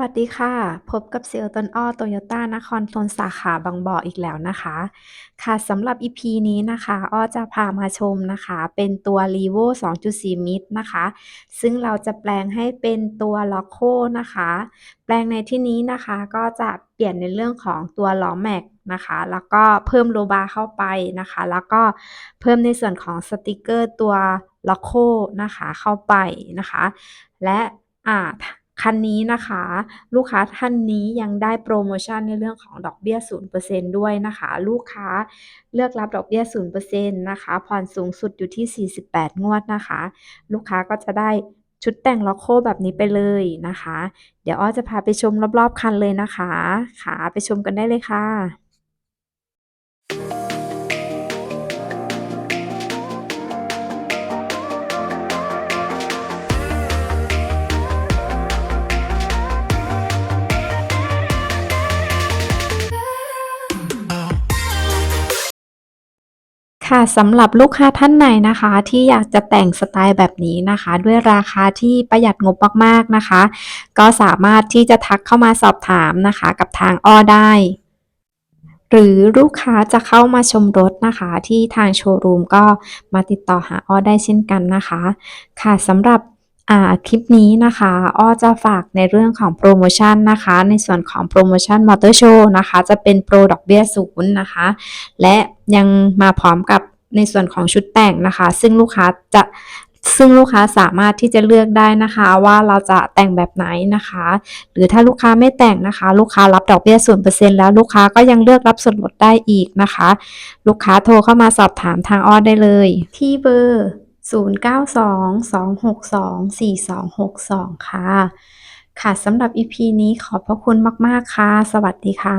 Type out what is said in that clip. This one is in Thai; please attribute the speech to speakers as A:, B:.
A: วัสดีค่ะ พบกับเซลล์ต้นอ้อโตโยต้านครทนสาขาบางบ่ออีกแล้วนะคะ ค่ะสำหรับ EP นี้นะคะอ้อจะพามาชมนะคะ เป็นตัว Revo 2.4 Mid นะคะ ซึ่งเราจะแปลงให้เป็นตัว Loco นะคะ แปลงในที่นี้นะคะก็จะเปลี่ยนในเรื่องของตัวล้อแม็กนะคะ แล้วก็เพิ่มโลบาร์เข้าไปนะคะ แล้วก็เพิ่มในส่วนของสติกเกอร์ตัว Loco นะคะเข้าไปนะคะ และอ่า คันนี้นะคะ ลูกค้าท่านนี้ยังได้โปรโมชั่นในเรื่องของดอกเบี้ย 0%ด้วยนะคะ ลูกค้าเลือกรับดอกเบี้ย 0%นะคะ ผ่อนสูงสุดอยู่ที่ 48 งวดนะคะ ลูกค้าก็จะได้ชุดแต่งล็อกโคแบบนี้ไปเลยนะคะ เดี๋ยวอ้อจะพาไปชมรอบๆคันเลยนะคะ ค่ะ ไปชมกันได้เลยค่ะ ค่ะสำหรับลูกค้าท่านไหนนะคะ ที่อยากจะแต่งสไตล์แบบนี้นะคะ ด้วยราคาที่ประหยัดงบมากๆนะคะ ก็สามารถที่จะทักเข้ามาสอบถามนะคะ กับทางอ้อได้ หรือลูกค้าจะเข้ามาชมรถนะคะ ที่ทางโชว์รูมก็มาติดต่อหาอ้อได้เช่นกันนะคะ ค่ะสำหรับ คลิปนี้นะคะอ้อจะฝากในเรื่องของโปรโมชั่นนะคะ ในส่วนของโปรโมชั่นมอเตอร์โชว์นะคะ จะเป็นโปรดอกเบี้ยศูนย์นะคะ และยังมาพร้อมกับในส่วนของชุดแต่งนะคะ ซึ่งลูกค้าจะซึ่งลูกค้าสามารถที่จะเลือกได้นะคะว่าเราจะแต่งแบบไหนนะคะ หรือถ้าลูกค้าไม่แต่งนะคะ ลูกค้ารับดอกเบี้ย0%แล้วลูกค้าก็ยังเลือกรับส่วนลดได้อีกนะคะ ลูกค้าโทรเข้ามาสอบถามทางอ้อได้เลย ที่เบอร์ 0922624262 ค่ะ ค่ะสำหรับ EP นี้ขอบพระคุณมาก ๆ ค่ะ สวัสดีค่ะ